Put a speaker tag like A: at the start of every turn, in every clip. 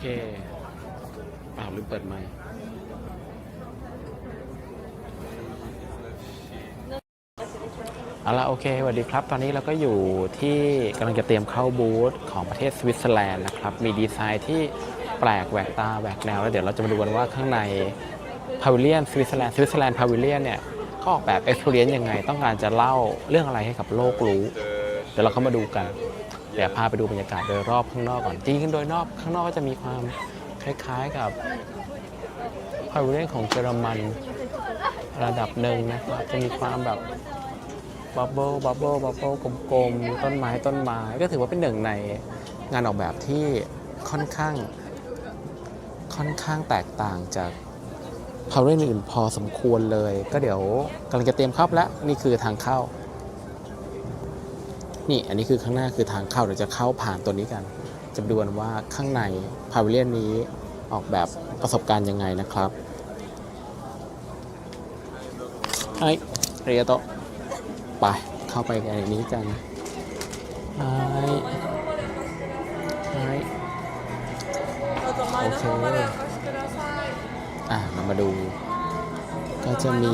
A: เคอ้าวลืมเปิดไมค์เอาละโอเคสวัสดีครับ ตอนนี้เราก็อยู่ที่กำลังจะเตรียมเข้าบูธของประเทศสวิตเซอร์แลนด์นะครับ มีดีไซน์ที่แปลกแหวกตาแหวกแนว แล้วเดี๋ยวเราจะมาดูกันว่าข้างในพาวิเลียนสวิตเซอร์แลนด์สวิตเซอร์แลนด์พาวิเลียนเนี่ยเขาออกแบบ experience ยังไง ต้องการจะเล่าเรื่องอะไรให้กับโลกรู้ เดี๋ยวเราเข้ามาดูกัน ดี๋ยวพาไปดูบรรยากาศโดยรอบข้างนอกก่อนจริงๆโดยรอบข้างนอกก็จะมีความคล้ายๆกับพาวิเลียนของเยอรมันระดับหนึ่งนะครับจะมีความแบบบับเบิลบับเบิลบับเบิลกลมๆ ต้นไม้ต้นไม้ ก็ถือว่าเป็นหนึ่งในงานออกแบบที่ค่อนข้าง ค่อนข้างแตกต่างจากพาวิเลียนอื่นพอสมควรเลย ก็เดี๋ยวกำลังจะเตรียมเข้าแล้วนี่คือทางเข้า นี่อันนี้คือข้างหน้าคือทางเข้าเดี๋ยวจะเข้าผ่านตัวนี้กัน จะดูกันว่าข้างในพาวิเลียนนี้ออกแบบประสบการณ์ยังไงนะครับไอเรียโตไปเข้าไปในนี้กันไอไอ
B: โอเค
A: อะเรามาดู ก็จะมี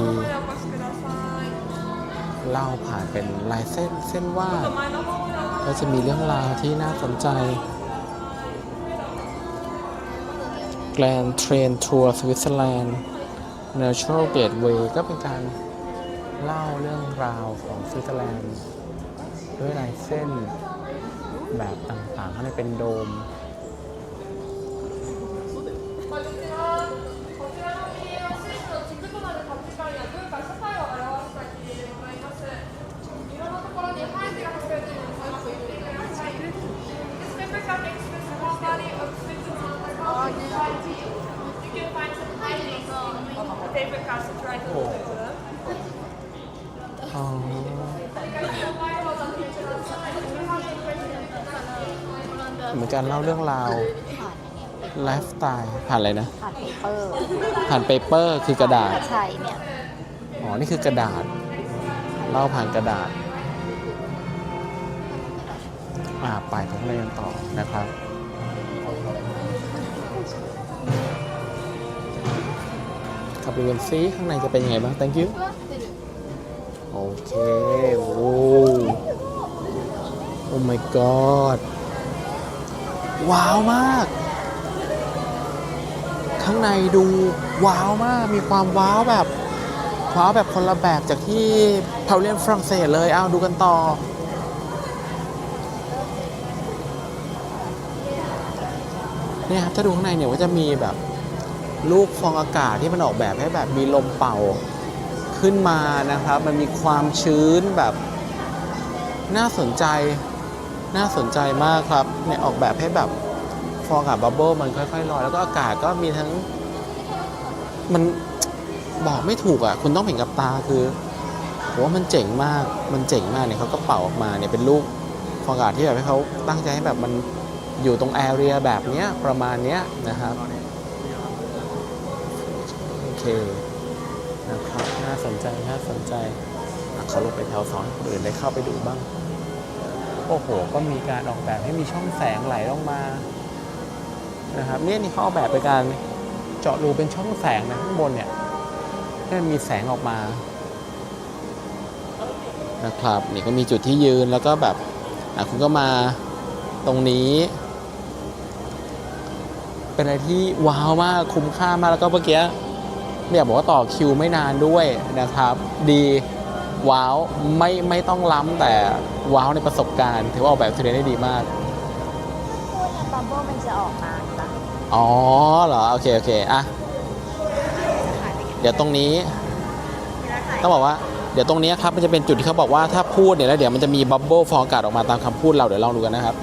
A: เล่าผ่านเป็นลายเส้นเส้นวาดก็จะมีเรื่องราวที่น่าสนใจ Grand Train Tour Switzerland Natural Gateway ก็เป็นการเล่าเรื่องราวของสวิตเซอร์แลนด์ด้วยลายเส้นแบบต่างๆข้างใเป็นโดม การเล่าเรื่องราวไลฟ์สไตล์ผ่านอะไรนะ
C: ผ่านเปเปอร์
A: ผ่านเปเปอร์คือกระดาษ
C: ใช่เนี่ย
A: อ๋อ นี่คือกระดาษ เล่าผ่านกระดาษ อ่าไปผมเรียนต่อนะครับ ขับไปกันซิข้างในจะเป็นยังไงบ้าง thank you โอเค โอ้ โอ้ my god ว้าวมาก ข้างในดูว้าวมาก มีความว้าวแบบว้าวแบบคนละแบบจากที่พาเลียนฝรั่งเศสเลยเอาดูกันต่อ เนี่ยครับถ้าดูข้างในเนี่ยก็จะมีแบบลูกฟองอากาศที่มันออกแบบให้แบบมีลมเป่าขึ้นมานะครับ มันมีความชื้นแบบน่าสนใจ น่าสนใจมากครับเนี่ยออกแบบให้แบบฟองกาศบับเบิ้ลมันค่อยๆลอยแล้วก็อากาศก็มีทั้ง มันบอกไม่ถูกอะ คุณต้องเห็นกับตาคือผมว่ามันเจ๋งมากมันเจ๋งมากเนี่ยเขาก็เป่าออกมาเนี่ยเป็นลูกฟองอากาศที่แบบให้เขาตั้งใจให้แบบมันอยู่ตรงแอเรียแบบเนี้ยประมาณเนี้ยนะครับโอเคนะครับน่าสนใจน่าสนใจเขาลงไปแถวสอนคนอื่นได้เข้าไปดูบ้าง โอ้โห ก็มีการออกแบบให้มีช่องแสงไหลลงมานะครับเนี่ยนี่เขาออกแบบไปนการเจาะรูเป็นช่องแสงนะข้างบนเนี่ยให้มันมีแสงออกมานะครับนี่ก็มีจุดที่ยืนแล้วก็แบบคุณก็มาตรงนี้ เป็นอะไรที่ว้าวมากคุ้มค่ามากแล้วก็เมื่อกี้เนี่ยบอกว่าต่อคิวไม่นานด้วยนะครับ ดีว้าวไม่ไม่ต้องล้ำแต่ ว้าวในประสบการณ์ถือว่าออกแบบเทรนได้ดีมาก
C: บัมเบิลมันจะออกมาปะ
A: อ๋อเหรอ โอเค โอเค อะ เดี๋ยวตรงนี้ ต้องบอกว่า เดี๋ยวตรงนี้ครับ มันจะเป็นจุดที่เขาบอกว่าถ้าพูดเนี่ยแล้วเดี๋ยวมันจะมีบับเบิลฟองอากาศออกมาตามคำพูดเราเดี๋ยวลองดูกันนะครับ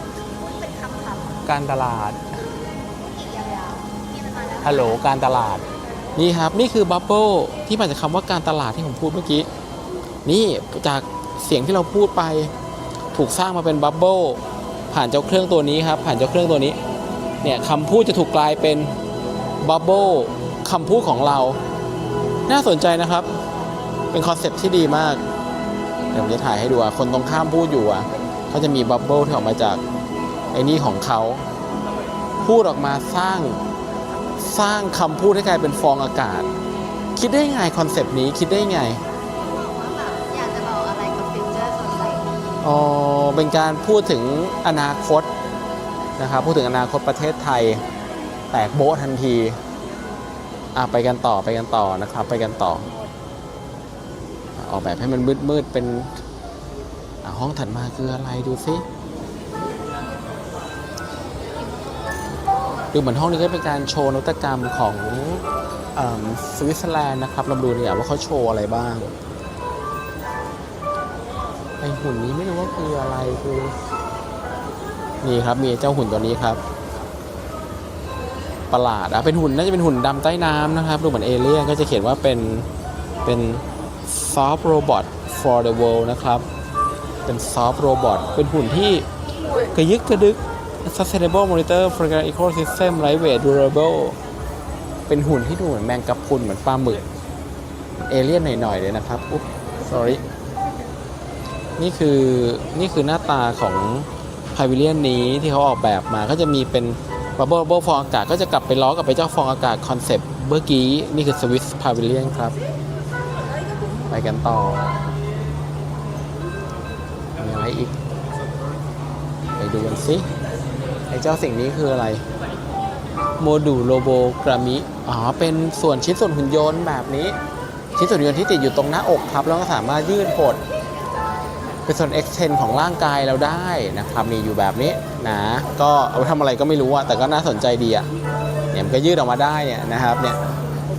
C: เป็นคำคำ
A: การตลาด
C: อีกยาวๆที่มันมาแล้ว
A: ฮัลโหล การตลาด นี่ครับ นี่คือบับเบิลที่มาจากคำว่าการตลาดที่ผมพูดเมื่อกี้ นี่จากเสียงที่เราพูดไป ถูกสร้างมาเป็นบับเบิลผ่านเจ้าเครื่องตัวนี้ครับ ผ่านเจ้าเครื่องตัวนี้ เนี่ยคำพูดจะถูกกลายเป็นบับเบิลคำพูดของเรา น่าสนใจนะครับ เป็นคอนเซ็ปที่ดีมาก เดี๋ยวผมจะถ่ายให้ดูอะ คนตรงข้ามพูดอยู่อะเขาจะมีบับเบิลที่ออกมาจากไอ้นี่ของเขา พูดออกมาสร้างสร้างคำพูดให้กลายเป็นฟองอากาศ คิดได้ไงคอนเซปต์นี้คิดได้ไง
C: เป็
A: นการพูดถึงอนาคตนะครับพูดถึงอนาคตประเทศไทย แตกโบ๊ะทันทีอะไปกันต่อไปกันต่อนะครับ ไปกันต่อ ออกแบบให้มันมืดมืดๆเป็นห้องถัดมาคืออะไรดูสิดูเหมือนห้องนี้ก็เป็นการโชว์นวัตกรรมของอสวิตเซอร์แลนด์นะครับเรามาดูเนี่ยว่าเขาโชว์อะไรบ้าง ไอหุ่นนี้ไม่รู้ว่าคืออะไรคือนี่ครับมีเจ้าหุ่นตัวนี้ครับ ประหลาดอะเป็นหุ่นน่าจะเป็นหุ่นดำใต้น้ำนะครับดูเหมือนเอเลี่ยนก็จะเขียนว่าเป็นเป็น soft robot for the world นะครับ เป็น soft robot เป็นหุ่นที่กระยึกกระดึก sustainable monitor for the ecosystem lightweight durable เป็นหุ่นที่ดูเหมือนแมงกะพรุนเหมือนปลาหมึกเอเลี่ยนหน่อยๆเลยนะครับอุ๊บ sorry นี่คือนี่คือหน้าตาของพาวิเลียนนี้ที่เขาออกแบบมาก็จะมีเป็นบับเบิลบับเบิลฟองอากาศก็จะกลับไปล้อกับไปเจ้าฟองอากาศคอนเซปต์เมื่อกี้นี่คือสวิสพาวิเลียนครับ ไปกันต่อมีอะไรอีก ไปดูกันสิไอ้เจ้าสิ่งนี้คืออะไรโมดูลโลโบกรามิอ๋อเป็นส่วนชิ้นส่วนหุ่นยนต์แบบนี้ ชิ้นส่วนหุ่นยนต์ที่ติดอยู่ตรงหน้าอกครับ แล้วก็สามารถยืดหด เป็นส่วน extend ของร่างกายเราได้นะครับนี่อยู่แบบนี้นะก็เอาไปทำอะไรก็ไม่รู้อะแต่ก็น่าสนใจดีอะเนี่ยมันก็ยืดออกมาได้เนี่ยนะครับเนี่ย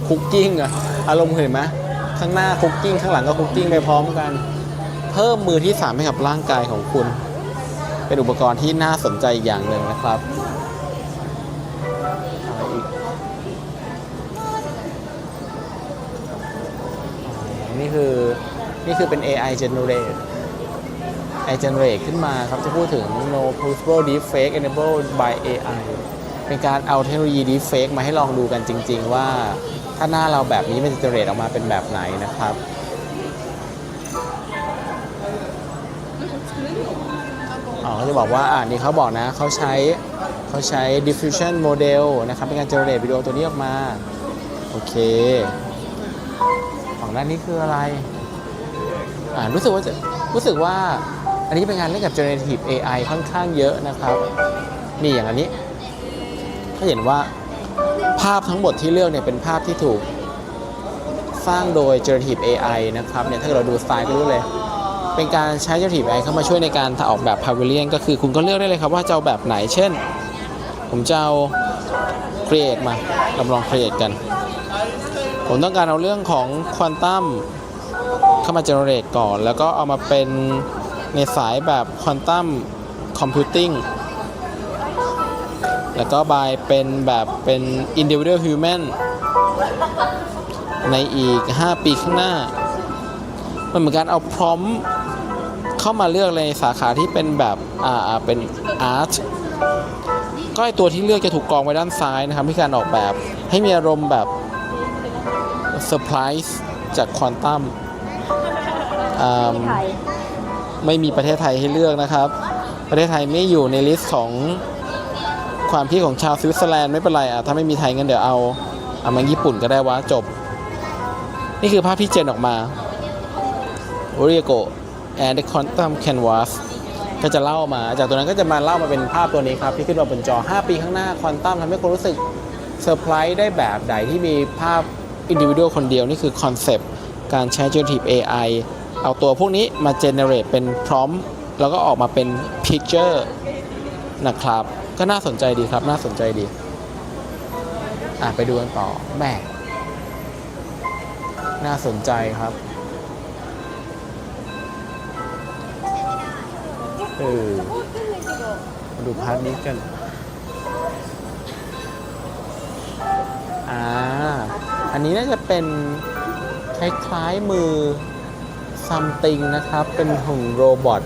A: คุกกิ้งอะอารมณ์เห็นไหมข้างหน้าคุกกิ้งข้างหลังก็คุกกิ้งไปพร้อมกัน เพิ่มมือที่สามให้กับร่างกายของคุณ เป็นอุปกรณ์ที่น่าสนใจอีกอย่างหนึ่งนะครับนี่คือนี่คือเป็น AI generate AI generate ขึ้นมาครับจะพูดถึง no possible deepfake enabled by AI เป็นการเอาเทคโนโลยี deepfake มาให้ลองดูกันจริง ๆ ว่าถ้าหน้าเราแบบนี้มันจะ generate ออกมาเป็นแบบไหนนะครับอ๋อเขาจะบอกว่าอ่านี่เขาบอกนะเขาใช้เขาใช้ diffusion model นะครับเป็นการ generate วิดีโอตัวนี้ออกมา โอเคฝั่งด้านนี้คืออะไรอ่ารู้สึกว่าจะรู้สึกว่า อันนี้เป็นงานเล่นกับ generative AI ค่อนข้างเยอะนะครับ นี่อย่างอันนี้ ถ้าเห็นว่าภาพทั้งหมดที่เลือกเนี่ยเป็นภาพที่ถูก สร้างโดย generative AI นะครับเนี่ยถ้าเราดูสไตล์ก็รู้เลย เป็นการใช้ generative AI เข้ามาช่วยในการออกแบบ pavilion ก็คือคุณก็เลือกได้เลยครับว่าจะเอาแบบไหน เช่น ผมจะเอา create มาเราลอง create กัน ผมต้องการเอาเรื่องของควอนตัมเข้ามา generate ก่อน แล้วก็เอามาเป็น ในสายแบบควอนตัมคอมพิวติ้งแล้วก็บายเป็นแบบเป็น individual human ในอีก 5 ปีข้างหน้า มันเหมือนการเอาพร้อมเข้ามาเลือกในสาขาที่เป็นแบบอ่าเป็นอาร์ตก็ไอตัวที่เลือกจะถูกกองไว้ด้านซ้ายนะครับที่การออกแบบให้มีอารมณ์แบบเซอร์ไพรส์จากควอนตัมอ่า
C: ไม่
A: มีประเทศไทยให้เลือกนะครับ ประเทศไทยไม่อยู่ในลิสต์ของความคิดของชาวสวิตเซอร์แลนด์ไม่เป็นไรอะถ้าไม่มีไทยงั้นเดี๋ยวเอาเอามาญี่ปุ่นก็ได้วะจบ นี่คือภาพที่เจนออกมาโอริโก and the quantum canvas ก็จะเล่ามา จากตัวนั้นก็จะมาเล่ามาเป็นภาพตัวนี้ครับ ที่ขึ้นมาบนจอ 5 ปีข้างหน้าควอนตัมทำให้คนรู้สึกเซอร์ไพรส์ได้แบบใดที่มีภาพอินดิวิ a l คนเดียว นี่คือคอนเซปต์การใช้ generative AI เอาตัวพวกนี้มา generate เป็นพร้อม แล้วก็ออกมาเป็น picture นะครับ ก็น่าสนใจดีครับ น่าสนใจดี อะ ไปดูกันต่อแม่น่าสนใจครับเออมาดูพาร์ทนี้กัน อ่า อันนี้น่าจะเป็นคล้ายๆมือ ซัมติงนะครับ เป็นหุ่นโรบอท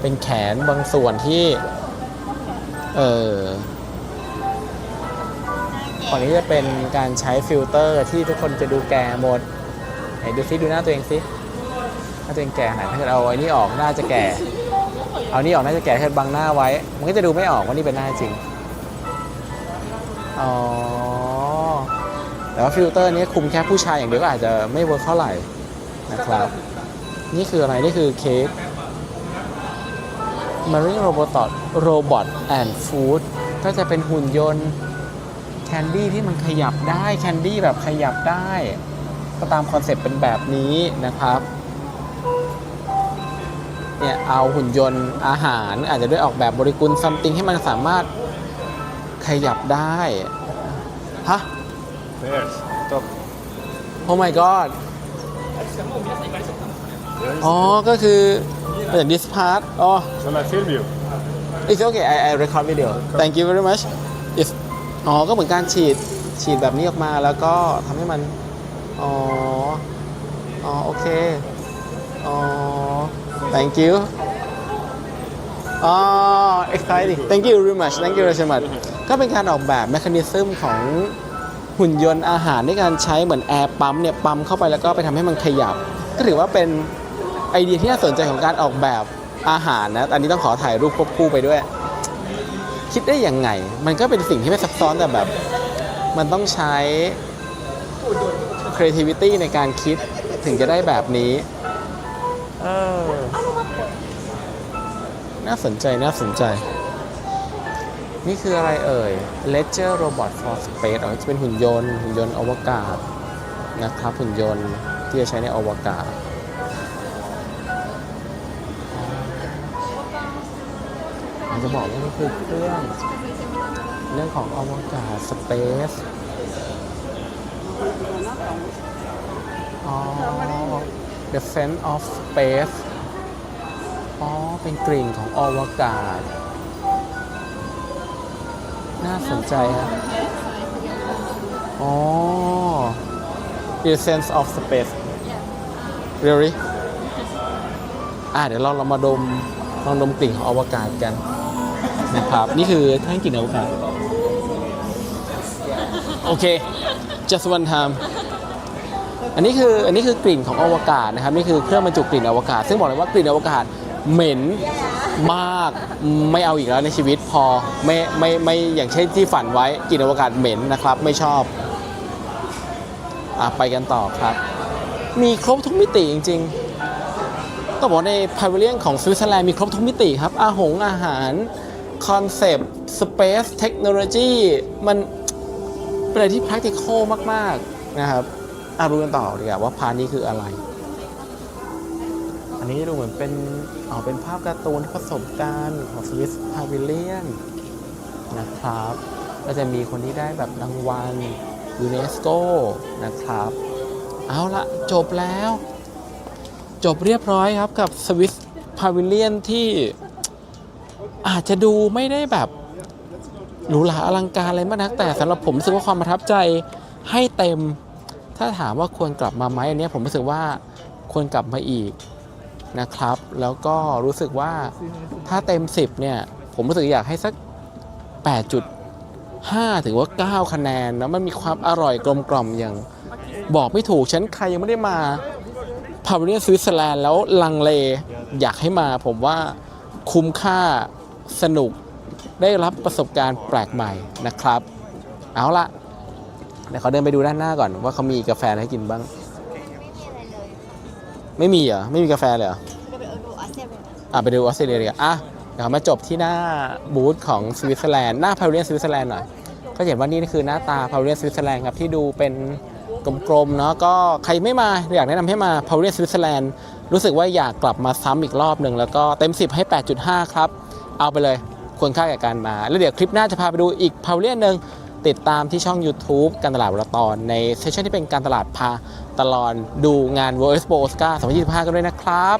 A: เป็นแขนบางส่วนที่ เออฝั่งนี้จะเป็นการใช้ฟิลเตอร์ที่ทุกคนจะดูแก่หมดไหนดูซิดูหน้าตัวเองซิหน้าตัวเองแก่ไหนถ้าเกิดเอาไอ้นี่ออกน่าจะแก่ เอานี่ออกน่าจะแก่ถ้าเกิดบังหน้าไว้ มันก็จะดูไม่ออกว่านี่เป็นหน้าจริงอ๋อแต่ว่าฟิลเตอร์นี้คุมแค่ผู้ชายอย่างเดียวก็อาจจะไม่เวิร์กเท่าไหร่นะครับ นี่คืออะไร นี่คือเค้ก Marine Robot Robot and Food ก็จะเป็นหุ่นยนต์แคนดี้ที่มันขยับได้แคนดี้แบบขยับได้ ก็ตามคอนเซ็ปต์เป็นแบบนี้นะครับเนี่ยเอาหุ่นยนต์อาหารอาจจะด้วยออกแบบบริกุลซัมติงให้มันสามารถขยับได้ ฮะ
D: Bears. Top.
A: Oh my god อ๋อ ก็คือมาจาก this part อ๋อ
D: Shall I film you?
A: it's okay I I record video thank you very much It's อ๋อ ก็เหมือนการฉีดฉีดแบบนี้ออกมาแล้วก็ทำให้มัน อ๋อ อ๋อ โอเค อ๋อ thank you อ๋อ exciting thank you very much thank you very much ก็เป็นการออกแบบแมคานิซึมของหุ่นยนต์อาหารในการใช้เหมือนแอร์ปั๊มเนี่ยปั๊มเข้าไปแล้วก็ไปทำให้มันขยับ ก็ถือว่าเป็น ไอเดียที่น่าสนใจของการออกแบบอาหารนะอันนี้ต้องขอถ่ายรูปควบคู่ไปด้วย คิดได้ยังไง มันก็เป็นสิ่งที่ไม่ซับซ้อนแต่แบบ มันต้องใช้ creativity ในการคิดถึงจะได้แบบนี้เออน่าสนใจน่าสนใจ นี่คืออะไรเอ่ย Ledger Robot for Space อ๋อจะเป็นหุ่นยนต์ หุ่นยนต์อวกาศนะครับ หุ่นยนต์ที่จะใช้ในอวกาศ จะบอกว่านี่คือเครื่อง เรื่องของอวกาศ Space อ๋อ The Sense of Space อ๋อ เป็นกลิ่นของอวกาศ น่าสนใจฮะอ๋อ The sense of space really อะเดี๋ยวเราเรามาดมลองดมกลิ่นของอวกาศกัน นะครับ นี่คือท่านกลิ่นอวกาศโอเค just one time อันนี้คืออันนี้คือกลิ่นของอวกาศนะครับ นี่คือเครื่องบรรจุกลิ่นอวกาศ ซึ่งบอกเลยว่ากลิ่นอวกาศเหม็นมากไม่เอาอีกแล้วในชีวิตพอไม่ไม่ไม่อย่างเช่นที่ฝันไว้กลิ่นอวกาศเหม็นนะครับ ไม่ชอบอะไปกันต่อครับ มีครบทุกมิติจริงๆต้องบอกในพาวิเลียนของสวิตเซอร์แลนด์มีครบทุกมิติครับ อาหงอาหาร คอนเซปต์สเปซเทคโนโลยีมันเป็นอะไรที่ practical มาก ๆ นะครับอะรู้กันต่อดีกว่าว่าพาร์ทนี้คืออะไร อันนี้ดูเหมือนเป็นอ๋อเป็นภาพการ์ตูนที่ผสมกันของสวิสพาวิเลียนนะครับ ก็จะมีคนที่ได้แบบรางวัลยูเนสโกนะครับ เอาละจบแล้ว จบเรียบร้อยครับกับสวิสพาวิเลียนที่ อาจจะดูไม่ได้แบบหรูหราอลังการอะไรมากนักแต่สำหรับผมรู้สึกว่าความประทับใจให้เต็ม ถ้าถามว่าควรกลับมาไหมอันนี้ผมรู้สึกว่าควรกลับมาอีกนะครับ แล้วก็รู้สึกว่าถ้าเต็ม 10 เนี่ย ผมรู้สึกอยากให้สัก 8.5 ถึงว่า 9 คะแนนแล้วมันมีความอร่อยกลมกล่อมอย่าง บอกไม่ถูกฉันใครยังไม่ได้มาพาวิเลียนสวิตเซอร์แลนด์แล้วลังเลอยากให้มาผมว่าคุ้มค่า สนุกได้รับประสบการณ์แปลกใหม่นะครับ เอาละเดี๋ยวเขาเดินไปดูด้านหน้าก่อนว่าเขามีกาแฟให้กินบ้าง
C: ไม่มีอะไรเลย
A: ไม่มีเหรอ ไม่มีกาแฟเลยเหรอ
C: จะไปดูออสเตรเลีย
A: อะไปดูออสเตรเลียดีกว่าอะเดี๋ยวมาจบที่หน้าบูธของสวิตเซอร์แลนด์หน้าพาวิเลียนสวิตเซอร์แลนด์หน่อยก็เห็นว่านี่คือหน้าตาพาวิเลียนสวิตเซอร์แลนด์ครับที่ดูเป็นกลมๆเนาะก็ใครไม่มาอยากแนะนำให้มาพาวิเลียนสวิตเซอร์แลนด์รู้สึกว่าอยากกลับมาซ้ำอีกรอบหนึ่งแล้วก็เต็ม 10 ให้ 8.5 ครับ เอาไปเลยควรค่าแก่การมา แล้วเดี๋ยวคลิปหน้าจะพาไปดูอีกพาวเลียนหนึ่งติดตามที่ช่อง YouTube การตลาดวลตอน ในเซสชันที่เป็นการตลาดพาตลอดดูงาน World Expo Oscar 2025 กันด้วยนะครับ